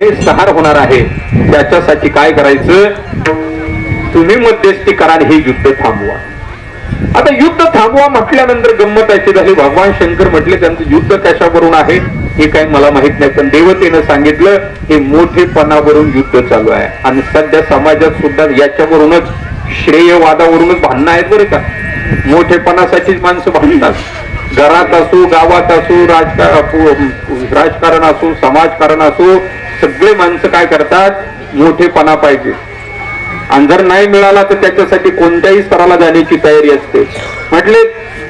हे सहार होणार आहे. त्याच्यासाठी काय करायचं? तुम्ही मध्यस्थी करा हे युद्ध थांबवा. आता युद्ध थांबवा म्हटल्यानंतर गंमत अशी झाली. भगवान शंकर म्हटले त्यांचं युद्ध कशावरून आहे? हे काही मला माहीत नाही पण देवतेनं सांगितलं हे मोठेपणावरून युद्ध चालू आहे. आणि सध्या समाजात सुद्धा याच्यावरूनच श्रेयवादावरूनच भांडणं आहेत बरं का. मोठेपणासाठीच माणसं भांडतात. घरात असो गावात असो राजकारण राजकारण असो समाजकारण असो सगळे माणसं काय करतात? मोठेपणा पाहिजे. आणि जर नाही मिळाला तर त्याच्यासाठी कोणत्याही स्तराला जाण्याची तयारी असते. म्हटले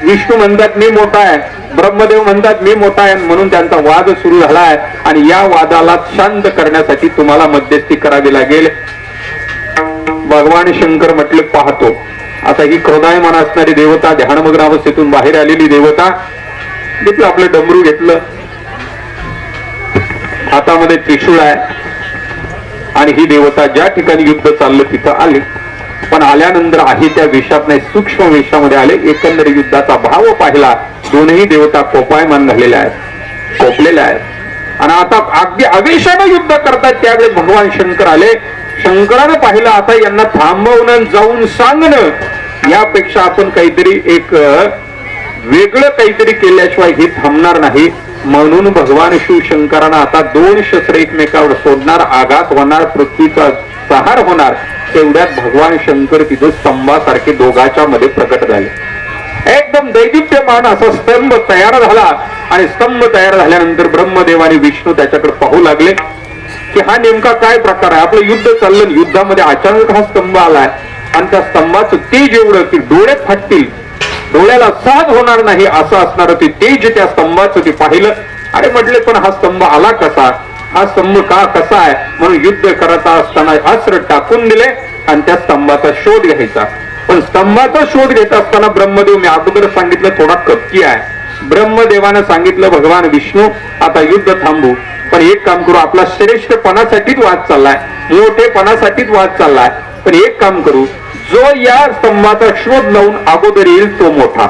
विष्णू म्हणतात मी मोठा आहे. ब्रह्मदेव म्हणतात मी मोठा आहे. म्हणून त्यांचा वाद सुरू झाला आहे आणि या वादाला शांत करण्यासाठी तुम्हाला मध्यस्थी करावी लागेल. भगवान शंकर म्हटले पाहतो. आता ही क्रोधायमान असणारी देवता ध्यानमग्न अवस्थेतून बाहेर आलेली देवता घेतलं आपलं डमरू घेतलं. हातामध्ये त्रिशूळ आहे. आणि ही देवता ज्या ठिकाणी युद्ध चाललं तिथं आले. पण आल्यानंतर आहे त्या वेशात नाही सूक्ष्म वेशामध्ये आले. एकंदर युद्धाचा भाव पाहिला. दोनही देवता कोपायमान झालेल्या आहेत कोपलेल्या आहेत. आणि आता अगदी आवेशानं युद्ध करतात त्यावेळेस भगवान शंकर आले. शंकरानं पाहिलं आता यांना थांबवणं जाऊन सांगणं यापेक्षा आपण काहीतरी एक वेगळं काहीतरी केल्याशिवाय हे थांबणार नाही. म्हणून भगवान शिवशंकरांना आता दोन शस्त्र एकमेकावर सोडणार आघात होणार पृथ्वीचा सहार होणार तेवढ्यात भगवान शंकर तिथे स्तंभासारखे दोघाच्या मध्ये प्रकट झाले. एकदम दैदिप्यमान असा स्तंभ तयार झाला आणि स्तंभ तयार झाल्यानंतर ब्रह्मदेव आणि विष्णू त्याच्याकडे पाहू लागले. की हा नेमका काय प्रकार आहे? आपलं युद्ध चाललं युद्धामध्ये अचानक हा स्तंभ आलाय. आणि त्या स्तंभाचं तेज एवढं की डोळे फाटतील. डोळ्याला सहज होणार नाही असं असणार ते तेज त्या स्तंभाचं ते पाहिलं. अरे म्हटले पण हा स्तंभ आला कसा? हा स्तंभ का कसा आहे? म्हणून युद्ध करत असताना अस्त्र टाकून दिले आणि त्या स्तंभाचा शोध घ्यायचा. पण स्तंभाचा शोध घेत असताना ब्रह्मदेव मी अगोदर सांगितलं थोडा कपकी आहे. ब्रह्मदेवानं सांगितलं भगवान विष्णू आता युद्ध थांबू. पण एक काम करू आपला श्रेष्ठपणासाठीच वाद चाललाय मोठेपणासाठीच वाद चाललाय. पण एक काम करू जो या स्तंभाचा शोध लावून अगोदर येईल तो मोठा.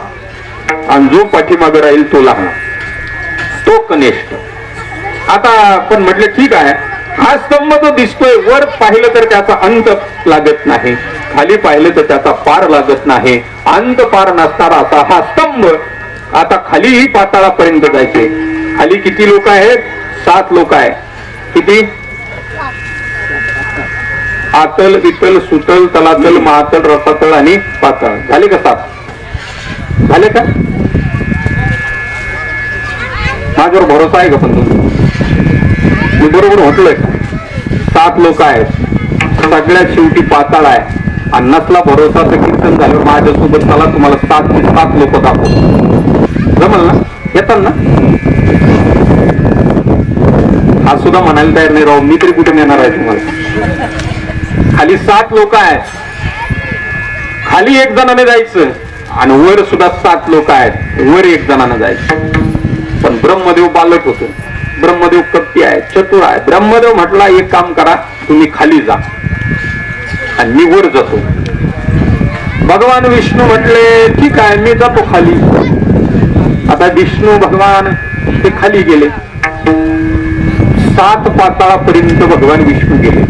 आणि जो पाठीमागे राहील तो लहान. तो कनिष्ठ. आता आपण म्हटलं ठीक आहे. हा स्तंभ जो दिसतोय वर पाहिलं तर त्याचा अंत लागत नाही. खाली पाहिलं तर त्याचा पार लागत नाही. अंत पार नसणारा असा हा स्तंभ आता खालीही पाताळापर्यंत जायचे. खाली किती लोक आहेत? सात लोक आहे. किती? आतल इतल सुतल तलातल महातल रसातल आणि पातळ. झाले का सात? झाले का? माझ्यावर भरोसा आहे का पण तुम्ही मी बरोबर म्हटलोय का? सात लोक आहेत. सगळ्यात शेवटी पाताळ आहे. आणि नसला भरोसा तर कीर्तन झालं माझ्यासोबत चला तुम्हाला सात ते सात लोक दाखव जमल ना? येतात ना? आज सुद्धा म्हणायला तयार नाही राहू मी तरी कुठे नेणार आहे तुम्हाला? खाली सात लोक आहेत. खाली एक जणाने जायचं आणि वर सुद्धा सात लोक आहेत. वर एक जणानं जायचं. पण ब्रह्मदेव बालक होतो. ब्रह्मदेव कपटी आहे चतुर आहे. ब्रह्मदेव म्हटला एक काम करा तुम्ही खाली जा. आणि मी वर जातो. भगवान विष्णू म्हटले ठीक आहे मी जातो खाली. आता विष्णू भगवान ते खाली गेले. सात पाताळापर्यंत भगवान विष्णू गेले.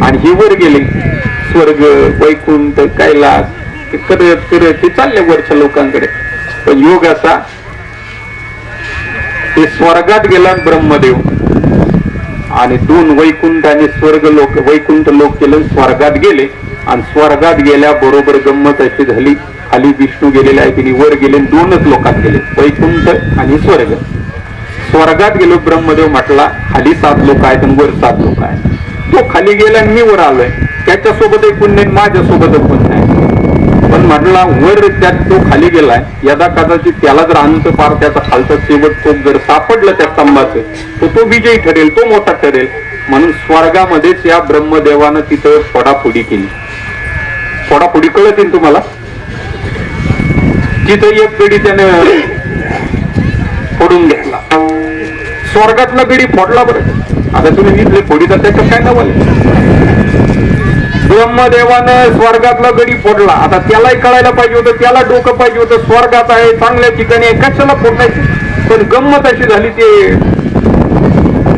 आणि हे वर गेले. स्वर्ग वैकुंठ कैलास ते करत करत ते चालले वरच्या लोकांकडे. पण योग असा ते स्वर्गात गेला ब्रह्मदेव. आणि दोन वैकुंठ आणि स्वर्ग लोक वैकुंठ लोक केलं स्वर्गात गेले. आणि स्वर्गात गेल्या बरोबर गंमत अशी झाली. खाली विष्णू गेलेले आहे तिने वर गेले दोनच लोकात गेले. वैकुंठ आणि स्वर्ग. स्वर्गात गेलो ब्रह्मदेव म्हटला खाली सात लोक आहेत आणि वर सात लोक आहेत. तो खाली गेला आणि मी वर आलोय. त्याच्यासोबत एक पुण्य माझ्यासोबत एकूण पण म्हटला वर त्यात तो खाली गेलाय. यदा कदाचित त्याला जर अंत पार त्याचा खालचा शेवट तो जर सापडलं त्या स्तंभाचं तर तो विजयी ठरेल तो मोठा ठरेल. म्हणून स्वर्गामध्येच या ब्रह्मदेवानं तिथं फोडाफोडी केली. फोडाफोडी कळत येईल तुम्हाला? तिथं एक पिढी त्यानं फोडून घेतला. स्वर्गातला गडी फोडला बरं. आता तुम्ही फोडी फोडीचा त्याच्यात काय नवल? ब्रह्मदेवानं स्वर्गातला गडी फोडला. आता त्यालाही कळायला पाहिजे होतं त्याला डोकं पाहिजे होतं. स्वर्गात आहे चांगल्या ठिकाणी आहे कशाला फोडायचं पण गंमत अशी झाली ते.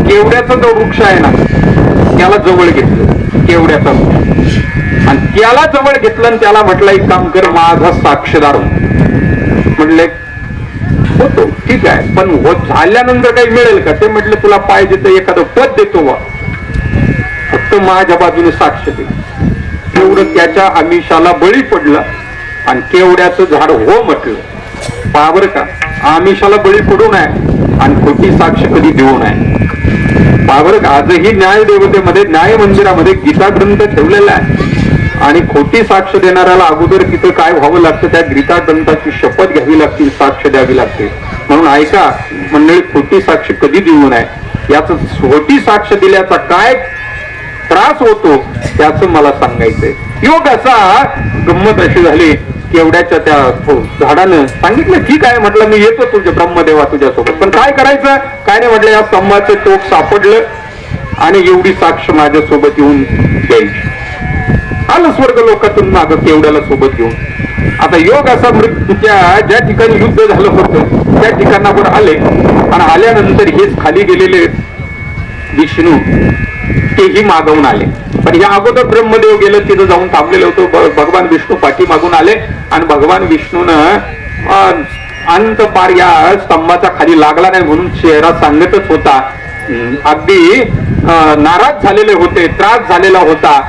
केवड्याचा जो वृक्ष आहे ना त्याला जवळ घेतलं. केवड्याचा आणि त्याला जवळ घेतलं आणि त्याला म्हटलं एक काम कर माझा साक्षीदार हो. म्हणले होतो. ठीक आहे. पण होत झाल्यानंतर काही मिळेल का? ते म्हटलं तुला पाहिजे तर एखादं पद देतो वा फक्त माझ्या बाजूने साक्ष दे. तेवढं त्याच्या आमिषाला बळी पडलं आणि केवड्याचं झाड हो म्हटलं. पावर का? आमिषाला बळी पडू नये आणि खोटी साक्ष कधी देऊ नये. पावर का? आजही न्याय देवतेमध्ये न्याय मंदिरामध्ये गीता ग्रंथ ठेवलेला आहे. आणि खोटी साक्ष देणाऱ्याला अगोदर तिथं काय व्हावं लागतं त्या गीता ग्रंथाची शपथ घ्यावी लागते साक्ष द्यावी लागते. म्हणून ऐका मंडळी खोटी साक्ष कधी देऊ नये? याच खोटी साक्ष दिल्याचा काय त्रास होतो त्याच मला सांगायचंय. योग असा गंमत अशी झाली एवढ्याच्या त्या हो, झाडानं सांगितलं ठीक आहे म्हटलं मी येतो तुझ्या ब्रह्मदेवा तुझ्यासोबत. पण काय करायचं? काय नाही म्हटलं या स्तंभाचं टोक सापडलं आणि एवढी साक्ष माझ्यासोबत येऊन द्यायची. आलं स्वर्ग लोकातून माग केवड्याला सोबत घेऊन? आता योग असा मृत्यूच्या ज्या ठिकाणी युद्ध झालं होतं त्या ठिकाणावर आले. आणि आल्यानंतर हेच खाली गेलेले विष्णू तेही मागवून आले. पण या अगोदर ब्रह्मदेव गेलं तिथं जाऊन थांबलेलं होतं. भगवान विष्णू पाठी मागून आले. आणि भगवान विष्णूनं अंत पार या स्तंभाचा खाली लागला नाही म्हणून चेहरा सांगतच होता. अगदी नाराज झालेले होते त्रास झालेला होता.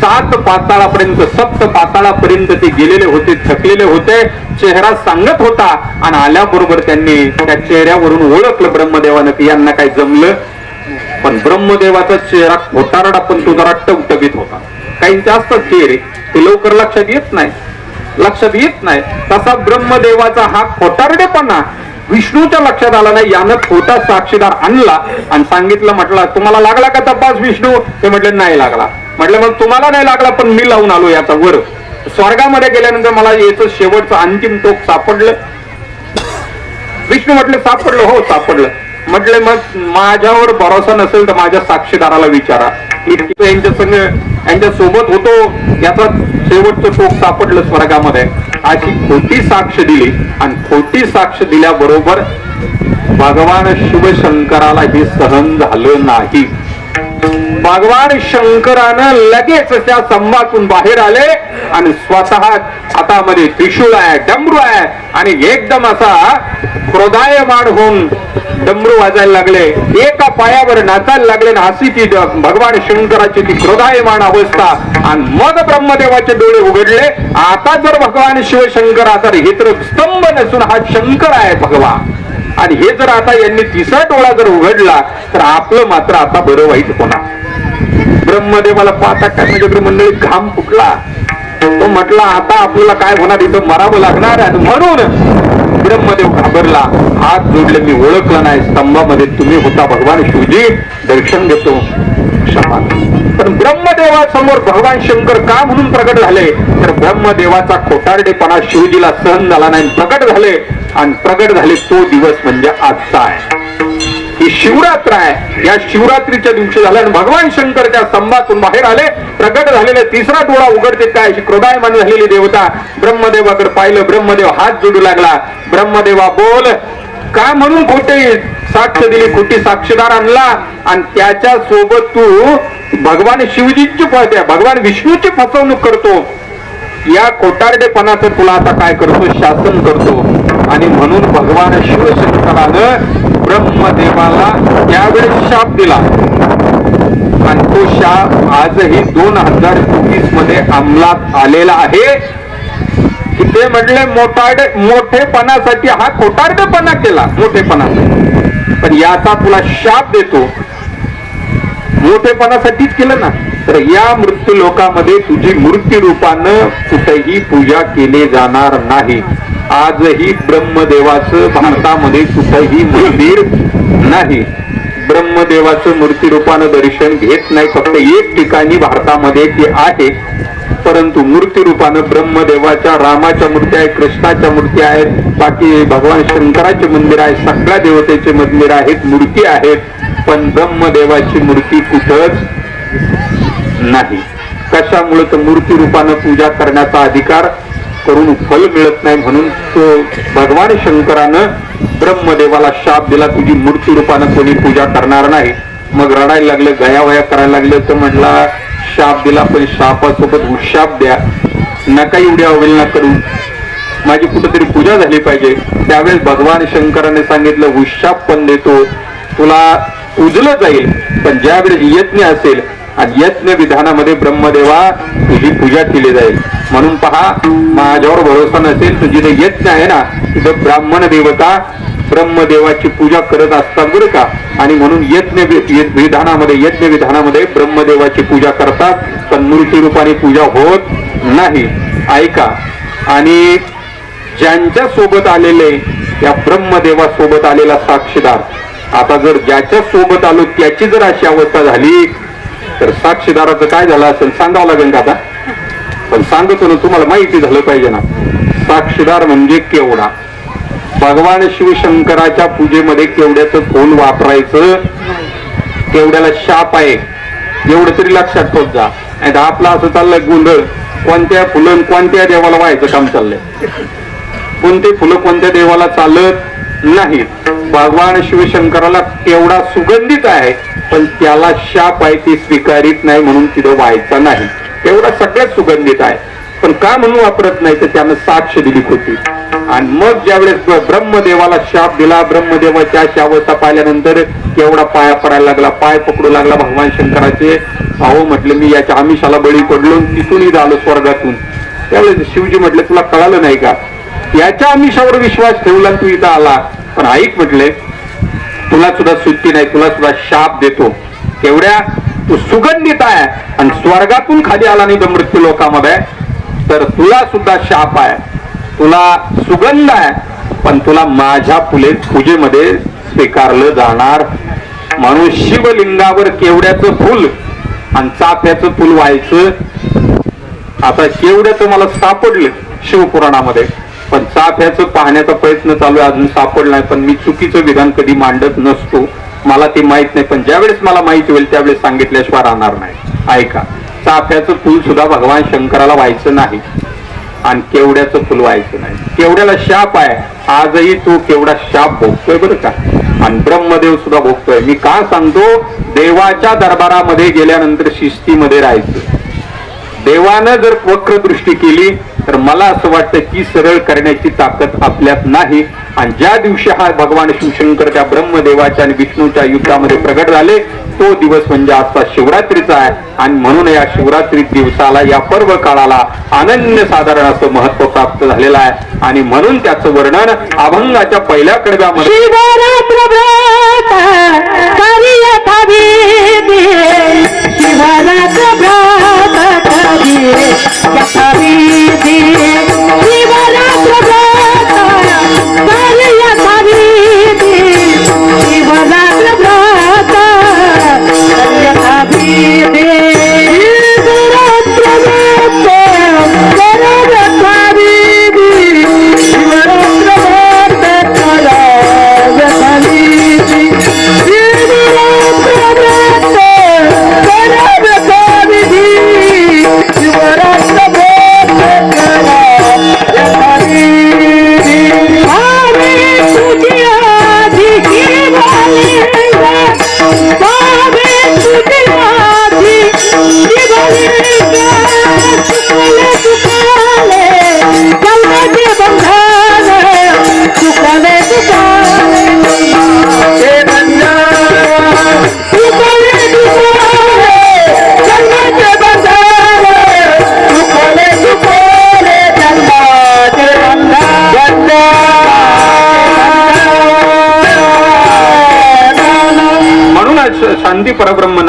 सात पाताळापर्यंत सप्त पाताळापर्यंत ते गेलेले होते थकलेले होते चेहरा सांगत होता आणि आल्याबरोबर त्यांनी त्या चेहऱ्यावरून ओळखलं ब्रह्मदेवानं की यांना काय जमलं. पण ब्रह्मदेवाचा चेहरा खोटारडा पण तो जरा टवटवीत होता. काहींचे असतात चेहरे ते लवकर लक्षात येत नाही. लक्षात येत नाही. तसा ब्रह्मदेवाचा हा खोटारडेपणा विष्णूच्या लक्षात आला नाही. यानं खोटा साक्षीदार आणला आणि सांगितलं म्हटलं तुम्हाला लागला का तपास विष्णू? ते म्हटले नाही लागला. म्हटलं मग तुम्हाला नाही लागला पण मी लावून आलो याचा वर. स्वर्गामध्ये गेल्यानंतर मला याचं शेवटचं अंतिम टोक सापडलं. विष्णू म्हटलं सापडलं हो सापडलं. म्हटले मग माझ्यावर भरोसा नसेल तर माझ्या साक्षीदाराला विचारा. इतकी यांच्या संग यांच्या सोबत होतो. याचा शेवटचं टोक सापडलं स्वर्गामध्ये. अशी खोटी साक्ष दिली. आणि खोटी साक्ष दिल्याबरोबर भगवान शिवशंकराला हे सहन झालं नाही. भगवान शंकरानं लगेच त्या संभातून बाहेर आले आणि स्वतः हातामध्ये त्रिशूळ आहे डमरू आहे आणि एकदम असा क्रोधायमान होऊन डमरू वाजायला लागले. एका पायावर नाचायला लागले ना अशी ती भगवान शंकराची ती क्रोधायमान अवस्था. आणि मग ब्रह्मदेवाचे डोळे उघडले. आता जर भगवान शिवशंकर तर हे तर स्तंभ नसून हा शंकर आहे भगवान. आणि हे जर आता यांनी तिसरा डोळा जर उघडला तर आपलं मात्र आता बरं वाईट होणार. ब्रह्मदेवाला पाहता काय म्हणजे मंडळी घाम फुटला. तो म्हटला आता आपल्याला काय होणार? इथं मरावं लागणार आणि म्हणून ब्रह्मदेव घाबरला. हात जोडले मी ओळखलं नाही. स्तंभामध्ये तुम्ही होता. भगवान शिवजी दर्शन देतो क्षमा पण ब्रह्मदेवासमोर भगवान शंकर का म्हणून प्रकट झाले? तर ब्रह्मदेवाचा खोटारडेपणा शिवजीला सहन झाला नाही प्रकट झाले. आणि प्रकट झाले तो दिवस म्हणजे आजचा आहे. ही शिवरात्र आहे. या शिवरात्रीच्या दिवशी झाल्या आणि भगवान शंकर त्या स्तंभातून बाहेर आले. प्रकट झालेले तिसरा डोळा उघडते काय अशी क्रोधायमान झालेली देवता. ब्रह्मदेवाकडे पाहिलं ब्रह्मदेव हात जोडू लागला. ब्रह्मदेवा बोल का म्हणून खोटे साक्ष दिली? खोटी साक्षीदार आणला. आणि त्याच्या सोबत तू भगवान शिवजीची फ- भगवान विष्णूची फसवणूक करतो. या खोटारडेपणाचं तुला आता काय करतो? शासन करतो. आणि म्हणून भगवान शिवशंकरानं ब्रह्मदेवाला त्यावेळेस शाप दिला. आणि तो शाप आजही दोन हजार चोवीसमध्ये अंमलात आलेला आहे. ते म्हटले मोठाडे मोठेपणासाठी हा खोटारडेपणा केला मोठेपणासाठी पण याचा तुला शाप देतो. मोठेपणासाठीच केलं ना. तर या मृत्यू लोकामध्ये तुझी मृत्यू रूपानं कुठेही पूजा केली जाणार नाही. आजही ब्रह्मदेवाचं भारतामध्ये कुठंही मंदिर नाही. ब्रह्मदेवाचं मूर्तिरूपानं दर्शन घेत नाही. फक्त एक ठिकाणी भारतामध्ये ते आहे. परंतु मूर्तिरूपानं ब्रह्मदेवाच्या रामाच्या मूर्ती आहेत कृष्णाच्या मूर्ती आहेत बाकी भगवान शंकराचे मंदिर आहे सगळ्या देवतेचे मंदिर आहेत मूर्ती आहेत पण ब्रह्मदेवाची मूर्ती कुठंच नाही. कशामुळे तर मूर्तिरूपानं पूजा करण्याचा अधिकार करून फल मिळत नाही म्हणून तो भगवान शंकरानं ब्रह्मदेवाला शाप दिला तुझी मूर्ती रूपानं कोणी पूजा करणार नाही. मग रडायला लागलं गयावया करायला लागलं तर म्हटला शाप दिला पण शापासोबत उशाप द्या. नका एवढी अवहेलना करू. माझी कुठेतरी पूजा झाली पाहिजे. त्यावेळेस भगवान शंकराने सांगितलं हुशाप पण देतो. तुला उजलं जाईल पण ज्यावेळेस यज्ञ असेल आणि यज्ञ विधानामध्ये ब्रह्मदेवा तुझी पूजा केली जाईल. म्हणून पहा माझ्यावर भरोसा नसेल तर जिथे यज्ञ आहे ना तिथं ब्राह्मण देवता ब्रह्मदेवाची पूजा करत असतात बरं का? आणि म्हणून यज्ञ यज्ञ विधानामध्ये यज्ञ विधानामध्ये ब्रह्मदेवाची पूजा करतात. पण मूर्ती रूपाने पूजा होत नाही. ऐका आणि ज्यांच्या सोबत आलेले या ब्रह्मदेवा सोबत आलेला साक्षीदार. आता जर ज्याच्या सोबत आलो त्याची जर अशी अवस्था झाली तर साक्षीदाराचं काय झालं असेल सांगावं लागेल का आता? पण सांगतो ना तुम्हाला माहिती झालं पाहिजे ना. साक्षीदार म्हणजे केवडा भगवान शिवशंकराच्या पूजेमध्ये केवड्याचं कोण वापरायचं? केवड्याला शाप आहे? एवढं तरी लक्षात ठेवत जा. नाही तर आपला असं चाललंय गोंधळ. कोणत्या फुलं कोणत्या देवाला व्हायचं काम चाललंय? कोणते फुलं कोणत्या देवाला चालत? नाही. भगवान शिवशंकराला केवढा सुगंधित आहे पण त्याला शाप आहे ती स्वीकारित नाही म्हणून तिथं व्हायचा नाही. एवढा सगळ्यात सुगंधित आहे. पण का म्हणून वापरत नाही तर त्यानं साक्ष दिली होती आणि मग ज्यावेळेस ब्रह्मदेवाला शाप दिला ब्रह्मदेवाच्या अशी पाहिल्यानंतर केवढा पाया पडायला लागला पाय पकडू लागला भगवान शंकराचे. अहो म्हटलं मी याच्या आमिषाला बळी पडलो तिथूनही झालो स्वर्गातून. त्यावेळेस शिवजी म्हटलं तुला कळालं नाही का? याच्या आमिषावर विश्वास ठेवला तू इथं आला. पण ऐक म्हटले तुला सुद्धा सुट्टी नाही तुला सुद्धा शाप देतो. केवढ्या तू सुगंधित आहे आणि स्वर्गातून खाली आला नाही तर मृत्यू लोकामध्ये तर तुला सुद्धा शाप आहे. तुला सुगंध आहे पण तुला माझ्या फुले पूजेमध्ये स्वीकारलं जाणार. म्हणून शिवलिंगावर केवड्याचं फुल आणि चाफ्याचं फुल व्हायचं. आता केवढ्याचं मला सापडलं शिवपुराणामध्ये. पण पाहण्याचा प्रयत्न चालू आहे. अजून सापडलं नाही पण मी चुकीचं विधान कधी मांडत नसतो. मला ते माहीत नाही पण ज्यावेळेस मला माहिती होईल त्यावेळेस सांगितल्याशिवाय राहणार नाही. ऐका चाफ्याचं फुल सुद्धा भगवान शंकराला व्हायचं नाही आणि केवड्याचं फुल व्हायचं नाही. केवड्याला शाप आहे? आजही तो केवढा शाप भोगतोय बरं का? आणि ब्रह्मदेव सुद्धा भोगतोय. मी का सांगतो? देवाच्या दरबारामध्ये गेल्यानंतर शिस्तीमध्ये राहायचं. देवानं जर वक्र दृष्टी केली तर मला असं वाटतं की सरळ करण्याची ताकद आपल्यात नाही. आणि ज्या दिवशी हा भगवान शिवशंकर त्या ब्रह्मदेवाच्या आणि विष्णूच्या युद्धामध्ये प्रगट झाले तो दिवस म्हणजे आजचा शिवरात्रीचा आहे. आणि म्हणून या शिवरात्री दिवसाला या पर्व काळाला अनन्य साधारण असं महत्त्व प्राप्त झालेलं आहे. आणि म्हणून त्याचं वर्णन अभंगाच्या पहिल्या कडव्यामध्ये Yeah.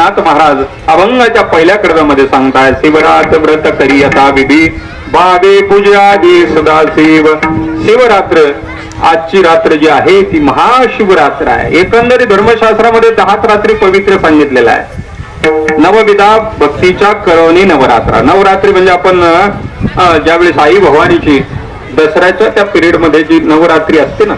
परब्रह्मनाथ महाराज अभंगाच्या पहिल्या कडव्यामध्ये सांगताय शिवरात्र व्रत करी यथा विधी भावे पूजादी सदा शिव शिवरात्र आजची रात्र जी आहे ती महाशिवरात्र आहे. एकंदरीत धर्मशास्त्रामध्ये दहाच रात्री पवित्र सांगितलेलं आहे. नवविधा भक्तीच्या करवणी नवरात्र. नवरात्री म्हणजे आपण ज्यावेळेस आई भवानीची दसऱ्याच्या त्या पिरियडमध्ये जी नवरात्री असते ना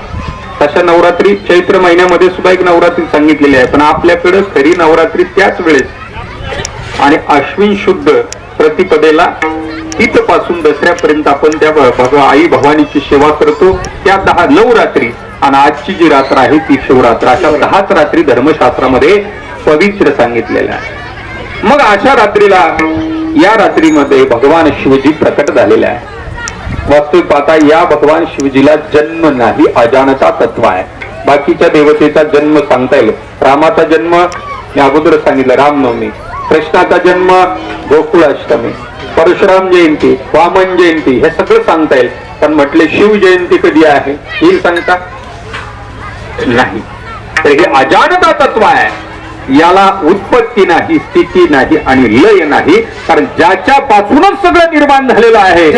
तशा नवरात्री चैत्र महिन्यामध्ये सुद्धा एक नवरात्री सांगितलेली आहे. पण आपल्याकडे खरी नवरात्री त्याच वेळेस. आणि अश्विन शुद्ध प्रतिपदेला तिथपासून दसऱ्यापर्यंत आपण त्या भगवा आई भवानीची सेवा करतो. त्या दहा नऊ रात्री आणि आजची जी रात्र आहे ती शिवरात्र. अशा दहाच रात्री धर्मशास्त्रामध्ये पवित्र सांगितलेलं आहे. मग अशा रात्रीला या रात्रीमध्ये भगवान शिवजी प्रकट झालेला आहे. वास्तविक पाहता या भगवान शिवजीला जन्म नाही अजानता तत्व आहे. बाकीच्या देवतेचा जन्म सांगता येईल. रामाचा जन्म मी अगोदर सांगितलं रामनवमी. कृष्णाचा जन्म गोकुळाष्टमी. परशुराम जयंती वामन जयंती हे सगळं सांगता येईल. पण म्हटले शिव जयंती कधी आहे? हे सांगता नाही. तर हे अजानता तत्व आहे. याला उत्पत्ती नाही स्थिती नाही आणि लय नाही. कारण ज्याच्या पासूनच सगळं निर्माण झालेलं आहे.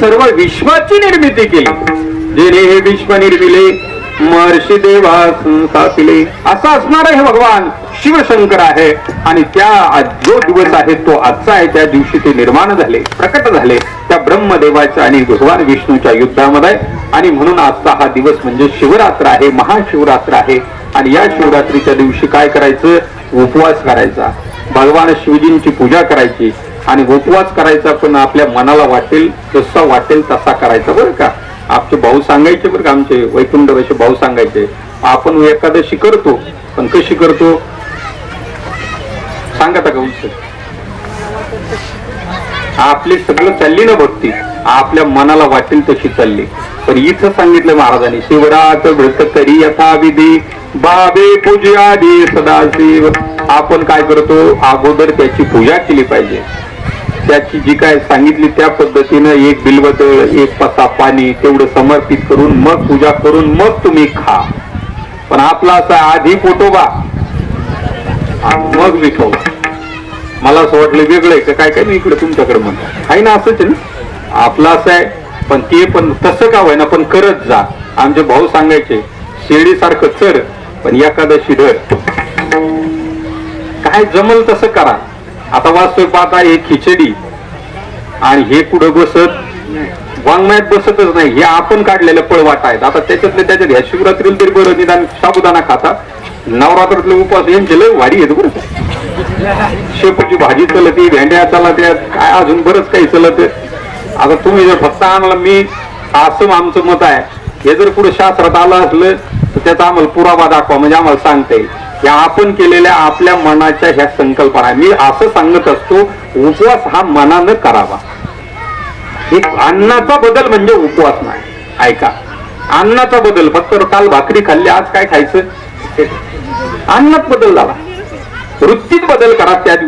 सर्व विश्वाची निर्मिती केली. जेणे हे विश्व निर्मिले महर्षी देवा संस्थापिले असं असणार हे भगवान शिवशंकर आहे. आणि त्या जो दिवस आहे तो आजचा आहे. त्या दिवशी ते निर्माण झाले प्रकट झाले. त्या ब्रह्मदेवाच्या आणि भगवान विष्णूच्या युद्धामध्ये. आणि म्हणून आजचा हा दिवस म्हणजे शिवरात्र आहे महाशिवरात्र आहे. आणि या शिवरात्रीच्या दिवशी काय करायचं? उपवास करायचा. भगवान शिवजींची पूजा करायची. आणि उपवास करायचा पण आपल्या मनाला वाटेल जसा वाटेल तसा करायचा बरं का. आमचे भाऊ सांगायचे बरं का आमचे वैकुंठ असे भाऊ सांगायचे आपण एकादशी करतो पण कशी करतो? सांगा का उलट आपली सगळं चालली ना भक्ती. आपल्या मनाला वाटेल तशी चालली. पण इथं सांगितलं महाराजांनी शिवरात व्रत करी यथा विधी बाबे सदा सदाशिव. आपण काय करतो? अगोदर त्याची पूजा केली पाहिजे. त्याची जी काय सांगितली त्या पद्धतीनं एक बिलबदळ एक पसा पाणी तेवढं समर्पित करून मग पूजा करून मग तुम्ही खा. पण आपला असा आधी पोटोबा मग विठोबा मला असं वाटलं वेगळं आहे का? काय काय मी इकडे तुमच्याकडे म्हणतो आहे ना असंच ना? आपलं असं आहे पण ते पण तसं का होईना पण करत जा. आमचे भाऊ सांगायचे शिर्डीसारखं चढ पण एखादं धर काय जमल तसं करा. आता वास्तव पाहता हे खिचडी. आणि हे कुठं बसत वाङ्मयात बसतच नाही. हे आपण काढलेलं पळवाट आहेत. आता त्याच्यातले त्याच्यात ह्या शिवरात्रीला तरी बरं निदान साबुदाणा खाता. नवरात्रातले उपवास यांचे लय वाढी येत बरं. शेपची शेपूची भाजी चलते भेंड्या चलत्यात काय अजून बरंच काही चलत. आता तुम्ही जर फक्त आणला मी असं आमचं मत आहे. हे जर पुढे शास्त्रात आलं असलं तर त्याचा आम्हाला पुरावा दाखवा म्हणजे आम्हाला सांगता येईल. या आपण केलेल्या आपल्या मनाच्या ह्या संकल्पना मी असं सांगत असतो उपवास हा मनानं करावा. एक अन्नाचा बदल म्हणजे उपवास नाही. ऐका. अन्नाचा बदल फक्त काल भाकरी खाल्ली आज काय खायचं? अन्नात बदल झाला. वृत्तीत बदल करा त्या दिवशी.